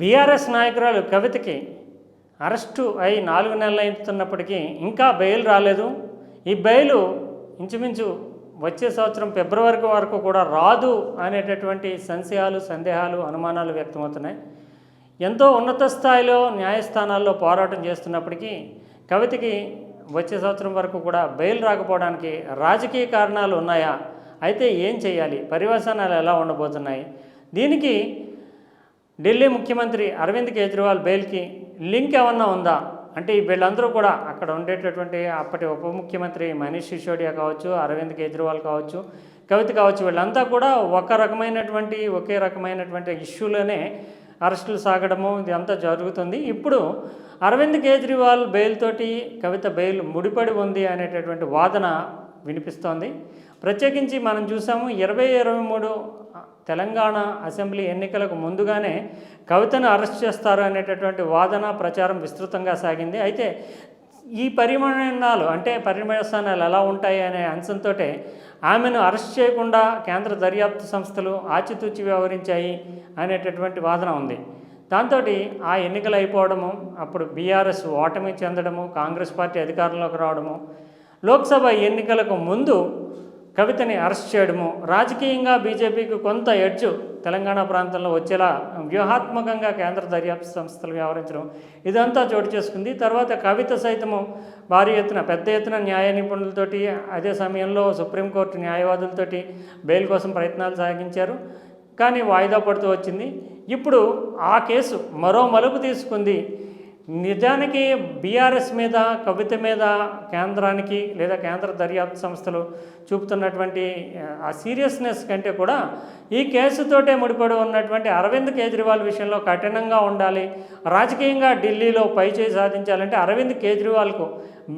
BRS నాయకురాలు కవితకి arrest అయి నాలుగు నెలలు అవుతున్నప్పటికీ ఇంకా బెయిల్ రాలేదు. ఈ బెయిలు ఇంచుమించు వచ్చే సంవత్సరం ఫిబ్రవరి వరకు కూడా రాదు అనేటటువంటి సంశయాలు సందేహాలు అనుమానాలు వ్యక్తమవుతున్నాయి. ఎంతో ఉన్నత స్థాయిలో న్యాయస్థానాల్లో పోరాటం చేస్తున్నప్పటికీ కవితకి వచ్చే సంవత్సరం వరకు కూడా బెయిల్ రాకపోవడానికి రాజకీయ కారణాలు ఉన్నాయా? అయితే ఏం చేయాలి? పర్యవసానాలు ఎలా ఉండబోతున్నాయి? దీనికి ఢిల్లీ ముఖ్యమంత్రి అరవింద్ కేజ్రీవాల్ బెయిల్కి లింక్ ఏమన్నా ఉందా? అంటే వీళ్ళందరూ కూడా అక్కడ ఉండేటటువంటి అప్పటి ఉప ముఖ్యమంత్రి మనీష్ సిసోడియా కావచ్చు అరవింద్ కేజ్రీవాల్ కావచ్చు కవిత కావచ్చు వీళ్ళంతా కూడా ఒక రకమైనటువంటి ఒకే రకమైనటువంటి ఇష్యూలోనే అరెస్టులు సాగడము ఇదంతా జరుగుతుంది. ఇప్పుడు అరవింద్ కేజ్రీవాల్ బెయిల్ తోటి కవిత బెయిల్ ముడిపడి ఉంది అనేటటువంటి వాదన వినిపిస్తోంది. ప్రత్యేకించి మనం చూసాము ఇరవై ఇరవై మూడు తెలంగాణ అసెంబ్లీ ఎన్నికలకు ముందుగానే కవితను అరెస్ట్ చేస్తారు అనేటటువంటి వాదన ప్రచారం విస్తృతంగా సాగింది. అయితే ఈ పరిమాణాలు అంటే పరిమాణాలు ఎలా ఉంటాయి అనే అంశంతో ఆమెను అరెస్ట్ చేయకుండా కేంద్ర దర్యాప్తు సంస్థలు ఆచితూచి వ్యవహరించాయి అనేటటువంటి వాదన ఉంది. దాంతో ఆ ఎన్నికలు అయిపోవడము అప్పుడు బీఆర్ఎస్ ఓటమి చెందడము కాంగ్రెస్ పార్టీ అధికారంలోకి రావడము లోక్సభ ఎన్నికలకు ముందు కవితని అరెస్ట్ చేయడము రాజకీయంగా బీజేపీకి కొంత ఎడ్జు తెలంగాణ ప్రాంతంలో వచ్చేలా వ్యూహాత్మకంగా కేంద్ర దర్యాప్తు సంస్థలు వ్యవహరించడం ఇదంతా చోటు చేసుకుంది. తర్వాత కవిత సైతము భారీ ఎత్తున పెద్ద ఎత్తున న్యాయ నిపుణులతోటి అదే సమయంలో సుప్రీంకోర్టు న్యాయవాదులతోటి బెయిల్ కోసం ప్రయత్నాలు సాగించారు. కానీ వాయిదా పడుతూ వచ్చింది. ఇప్పుడు ఆ కేసు మరో మలుపు తీసుకుంది. నిజానికి బీఆర్ఎస్ మీద కవిత మీద కేంద్రానికి లేదా కేంద్ర దర్యాప్తు సంస్థలు చూపుతున్నటువంటి ఆ సీరియస్నెస్ కంటే కూడా ఈ కేసుతోటే ముడిపడి ఉన్నటువంటి అరవింద్ కేజ్రీవాల్ విషయంలో కఠినంగా ఉండాలి. రాజకీయంగా ఢిల్లీలో పైచేయి సాధించాలంటే అరవింద్ కేజ్రీవాల్కు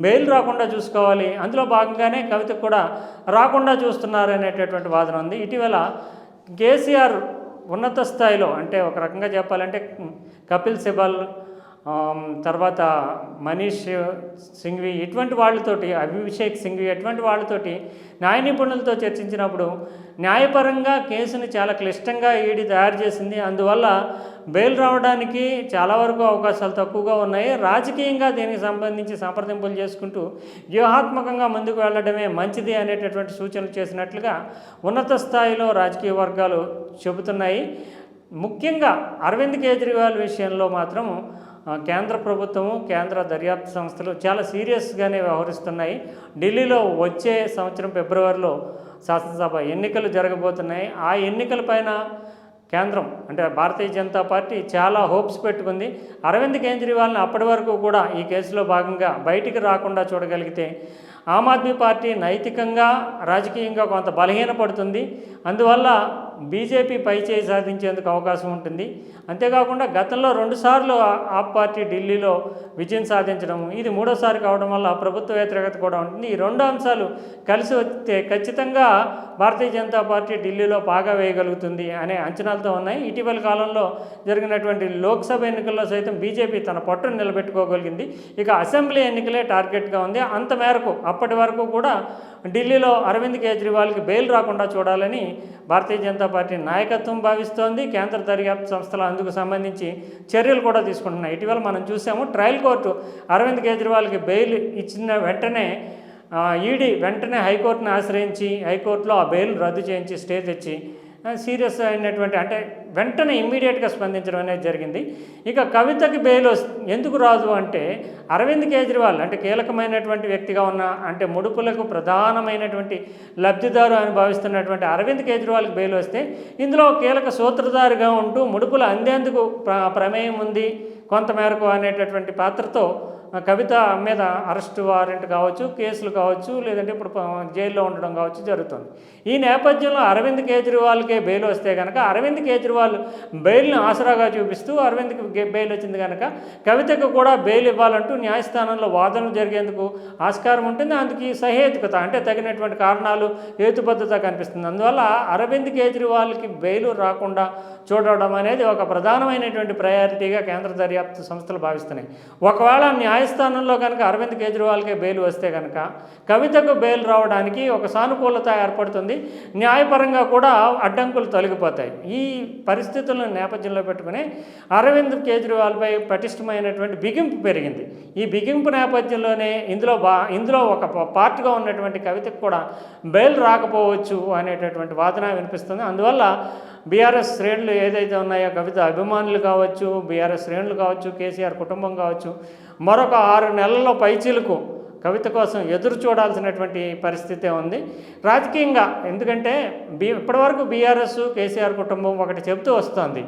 మెయిల్ రాకుండా చూసుకోవాలి. అందులో భాగంగానే కవిత కూడా రాకుండా చూస్తున్నారు అనేటటువంటి వాదన ఉంది. ఇటీవల కేసీఆర్ ఉన్నత స్థాయిలో అంటే ఒక రకంగా చెప్పాలంటే కపిల్ సిబల్ తర్వాత మనీష్ సింఘ్వి ఇటువంటి వాళ్ళతోటి అభిషేక్ సింఘ్వి ఇటువంటి వాళ్ళతోటి న్యాయ నిపుణులతో చర్చించినప్పుడు న్యాయపరంగా కేసుని చాలా క్లిష్టంగా ఈడీ తయారు చేసింది. అందువల్ల బెయిల్ రావడానికి చాలా వరకు అవకాశాలు తక్కువగా ఉన్నాయి. రాజకీయంగా దీనికి సంబంధించి సంప్రదింపులు చేసుకుంటూ వ్యూహాత్మకంగా ముందుకు వెళ్ళడమే మంచిది అనేటటువంటి సూచనలు చేసినట్లుగా ఉన్నత స్థాయిలో రాజకీయ వర్గాలు చెబుతున్నాయి. ముఖ్యంగా అరవింద్ కేజ్రీవాల్ విషయంలో మాత్రం కేంద్ర ప్రభుత్వము కేంద్ర దర్యాప్తు సంస్థలు చాలా సీరియస్గానే వ్యవహరిస్తున్నాయి. ఢిల్లీలో వచ్చే సంవత్సరం ఫిబ్రవరిలో శాసనసభ ఎన్నికలు జరగబోతున్నాయి. ఆ ఎన్నికల పైన కేంద్రం అంటే భారతీయ జనతా పార్టీ చాలా హోప్స్ పెట్టుకుంది. అరవింద్ కేజ్రీవాల్ని అప్పటి వరకు కూడా ఈ కేసులో భాగంగా బయటికి రాకుండా చూడగలిగితే ఆమ్ ఆద్మీ పార్టీ నైతికంగా రాజకీయంగా కొంత బలహీనపడుతుంది. అందువల్ల బీజేపీ పైచేయి సాధించేందుకు అవకాశం ఉంటుంది. అంతేకాకుండా గతంలో రెండుసార్లు ఆ- ఆప్ పార్టీ ఢిల్లీలో విజయం సాధించడం ఇది మూడోసారి కావడం వల్ల ప్రభుత్వ వ్యతిరేకత కూడా ఉంటుంది. ఈ రెండు అంశాలు కలిసి వస్తే ఖచ్చితంగా భారతీయ జనతా పార్టీ ఢిల్లీలో పాగా వేయగలుగుతుంది అనే అంచనాలతో ఉన్నాయి. ఇటీవల కాలంలో జరిగినటువంటి లోక్సభ ఎన్నికల్లో సైతం బీజేపీ తన పట్టును నిలబెట్టుకోగలిగింది. ఇక అసెంబ్లీ ఎన్నికలే టార్గెట్గా ఉంది. అంత మేరకు అప్పటి వరకు కూడా ఢిల్లీలో అరవింద్ కేజ్రీవాల్కి బెయిల్ రాకుండా చూడాలని భారతీయ జనతా పార్టీ నాయకత్వం భావిస్తోంది. కేంద్ర దర్యాప్తు సంస్థలు అందుకు సంబంధించి చర్యలు కూడా తీసుకుంటున్నాయి. ఇటీవల మనం చూసాము ట్రయల్ కోర్టు అరవింద్ కేజ్రీవాల్కి బెయిల్ ఇచ్చిన వెంటనే ఈడీ వెంటనే హైకోర్టును ఆశ్రయించి హైకోర్టులో ఆ బెయిల్ రద్దు చేయించి స్టే తెచ్చి సీరియస్ అయినటువంటి అంటే వెంటనే ఇమ్మీడియట్గా స్పందించడం అనేది జరిగింది. ఇక కవితకి బెయిల్ ఎందుకు రాదు అంటే అరవింద్ కేజ్రీవాల్ అంటే కీలకమైనటువంటి వ్యక్తిగా ఉన్న అంటే ముడుపులకు ప్రధానమైనటువంటి లబ్ధిదారు అని భావిస్తున్నటువంటి అరవింద్ కేజ్రీవాల్కి బెయిల్ వస్తే ఇందులో కీలక సూత్రధారిగా ఉంటూ ముడుపులు అందేందుకు ప్ర ప్రమేయం ఉంది కొంతమేరకు అనేటటువంటి పాత్రతో కవిత మీద అరెస్ట్ వారెంట్ కావచ్చు కేసులు కావచ్చు లేదంటే ఇప్పుడు జైల్లో ఉండడం కావచ్చు జరుగుతుంది. ఈ నేపథ్యంలో అరవింద్ కేజ్రీవాల్కే బెయిల్ వస్తే కనుక అరవింద్ కేజ్రీవాల్ బెయిల్ని ఆసరాగా చూపిస్తూ అరవింద్కి బెయిల్ వచ్చింది కనుక కవితకు కూడా బెయిల్ ఇవ్వాలంటూ న్యాయస్థానంలో వాదనలు జరిగేందుకు ఆస్కారం ఉంటుంది. అందుకు సహేతుకత అంటే తగినటువంటి కారణాలు హేతుబద్ధత కనిపిస్తుంది. అందువల్ల అరవింద్ కేజ్రీవాల్కి బెయిల్ రాకుండా చూడడం అనేది ఒక ప్రధానమైనటువంటి ప్రయారిటీగా కేంద్ర దర్యాప్తు సంస్థలు భావిస్తున్నాయి. ఒకవేళ న్యాయ న్యాయస్థానంలో కనుక అరవింద్ కేజ్రీవాల్కే బెయిల్ వస్తే కనుక కవితకు బెయిల్ రావడానికి ఒక సానుకూలత ఏర్పడుతుంది. న్యాయపరంగా కూడా అడ్డంకులు తొలగిపోతాయి. ఈ పరిస్థితులను నేపథ్యంలో పెట్టుకుని అరవింద్ కేజ్రీవాల్పై పటిష్టమైనటువంటి బిగింపు పెరిగింది. ఈ బిగింపు నేపథ్యంలోనే ఇందులో బా ఇందులో ఒక పార్ట్గా ఉన్నటువంటి కవితకు కూడా బెయిల్ రాకపోవచ్చు అనేటటువంటి వాదన వినిపిస్తుంది. అందువల్ల బీఆర్ఎస్ శ్రేణులు ఏదైతే ఉన్నాయో కవిత అభిమానులు కావచ్చు బీఆర్ఎస్ శ్రేణులు కావచ్చు కేసీఆర్ కుటుంబం కావచ్చు మరొక ఆరు నెలల్లో పైచీలకు కవిత కోసం ఎదురు చూడాల్సినటువంటి పరిస్థితే ఉంది. రాజకీయంగా ఎందుకంటే బీ ఇప్పటివరకు బీఆర్ఎస్ కేసీఆర్ కుటుంబం ఒకటి చెబుతూ వస్తోంది.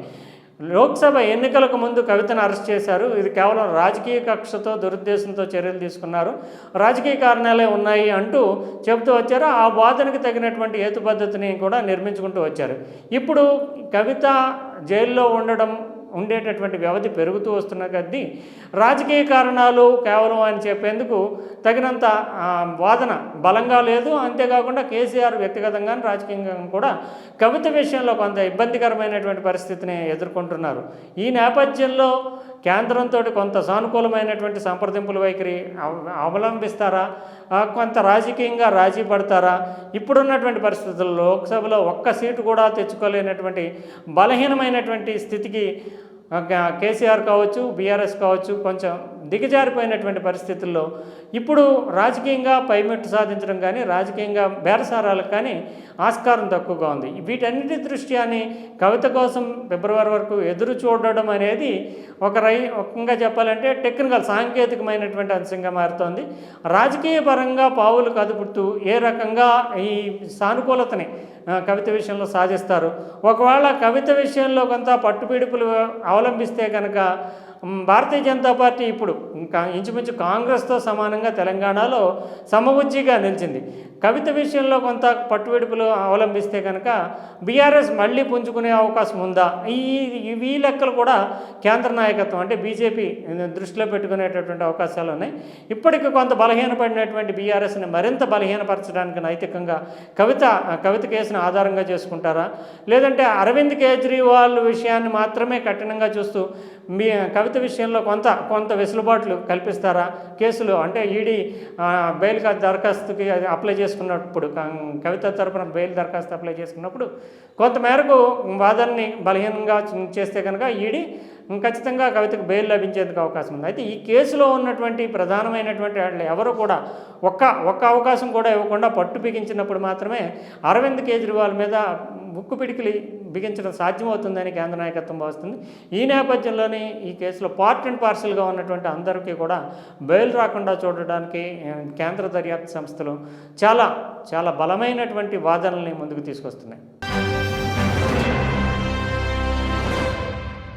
లోక్సభ ఎన్నికలకు ముందు కవితను అరెస్ట్ చేశారు. ఇది కేవలం రాజకీయ కక్షతో దురుద్దేశంతో చర్యలు తీసుకున్నారు. రాజకీయ కారణాలే ఉన్నాయి అంటూ చెబుతూ వచ్చారు. ఆ వాదనకు తగినటువంటి హేతు పద్ధతిని కూడా నిర్మించుకుంటూ వచ్చారు. ఇప్పుడు కవిత జైల్లో ఉండడం ఉండేటటువంటి వ్యవధి పెరుగుతూ వస్తున్న కొద్దీ రాజకీయ కారణాలు కేవలం అని చెప్పేందుకు తగినంత వాదన బలంగా లేదు. అంతేకాకుండా కేసీఆర్ వ్యక్తిగతంగా రాజకీయంగా కూడా కవిత విషయంలో కొంత ఇబ్బందికరమైనటువంటి పరిస్థితిని ఎదుర్కొంటున్నారు. ఈ నేపథ్యంలో కేంద్రంతో కొంత సానుకూలమైనటువంటి సంప్రదింపుల వైఖరి అవలంబిస్తారా? కొంత రాజకీయంగా రాజీ పడతారా? ఇప్పుడున్నటువంటి పరిస్థితుల్లో లోక్సభలో ఒక్క సీటు కూడా తెచ్చుకోలేనటువంటి బలహీనమైనటువంటి స్థితికి కేసీఆర్ కావచ్చు బీఆర్ఎస్ కావచ్చు కొంచెం దిగజారిపోయినటువంటి పరిస్థితుల్లో ఇప్పుడు రాజకీయంగా పైమెట్టు సాధించడం కానీ రాజకీయంగా బేరసారాలకు కానీ ఆస్కారం తక్కువగా ఉంది. వీటన్నిటి దృష్ట్యాని కవిత కోసం ఫిబ్రవరి వరకు ఎదురు చూడడం అనేది ఒక రై ఒకంగా చెప్పాలంటే టెక్నికల్ సాంకేతికమైనటువంటి అంశంగా మారుతోంది. రాజకీయ పరంగా పావులు కదుపుతూ ఏ రకంగా ఈ సానుకూలతని కవిత విషయంలో సాధిస్తారు. ఒకవేళ కవిత విషయంలో కొంత పట్టుపిడుపులు అవలంబిస్తే కనుక భారతీయ జనతా పార్టీ ఇప్పుడు ఇంకా ఇంచుమించు కాంగ్రెస్తో సమానంగా తెలంగాణలో సమబుజ్జిగా నిలిచింది. కవిత విషయంలో కొంత పట్టువెడుపులు అవలంబిస్తే కనుక బీఆర్ఎస్ మళ్ళీ పుంజుకునే అవకాశం ఉందా? ఈ ఈ- ఈ లెక్కలు కూడా కేంద్ర నాయకత్వం అంటే బీజేపీ దృష్టిలో పెట్టుకునేటటువంటి అవకాశాలు ఉన్నాయి. ఇప్పటికి కొంత బలహీనపడినటువంటి బీఆర్ఎస్ని మరింత బలహీనపరచడానికి నైతికంగా కవిత కవిత కేసును ఆధారంగా చేసుకుంటారా? లేదంటే అరవింద్ కేజ్రీవాల్ విషయాన్ని మాత్రమే కఠినంగా చూస్తూ మీ కవిత విషయంలో కొంత కొంత వెసులుబాట్లు కల్పిస్తారా? కేసులు అంటే ఈడీ బెయిల్ దరఖాస్తుకి అప్లై చేసుకున్నప్పుడు కవిత తరపున బెయిల్ దరఖాస్తు అప్లై చేసుకున్నప్పుడు కొంతమేరకు వాదనని బలహీనంగా చేస్తే కనుక ఈడీ ఖచ్చితంగా కవితకు బెయిల్ లభించేందుకు అవకాశం ఉంది. అయితే ఈ కేసులో ఉన్నటువంటి ప్రధానమైనటువంటి వాళ్ళు ఎవరు కూడా ఒక్క ఒక్క అవకాశం కూడా ఇవ్వకుండా పట్టు బిగించినప్పుడు మాత్రమే అరవింద్ కేజ్రీవాల్ మీద ముక్కు పిడికిలి బిగించడం సాధ్యమవుతుందని కేంద్ర నాయకత్వం భావిస్తుంది. ఈ నేపథ్యంలోనే ఈ కేసులో పార్ట్ అండ్ పార్సల్గా ఉన్నటువంటి అందరికీ కూడా బెయిల్ రాకుండా చూడడానికి కేంద్ర దర్యాప్తు సంస్థలు చాలా చాలా బలమైనటువంటి వాదనల్ని ముందుకు తీసుకొస్తున్నాయి.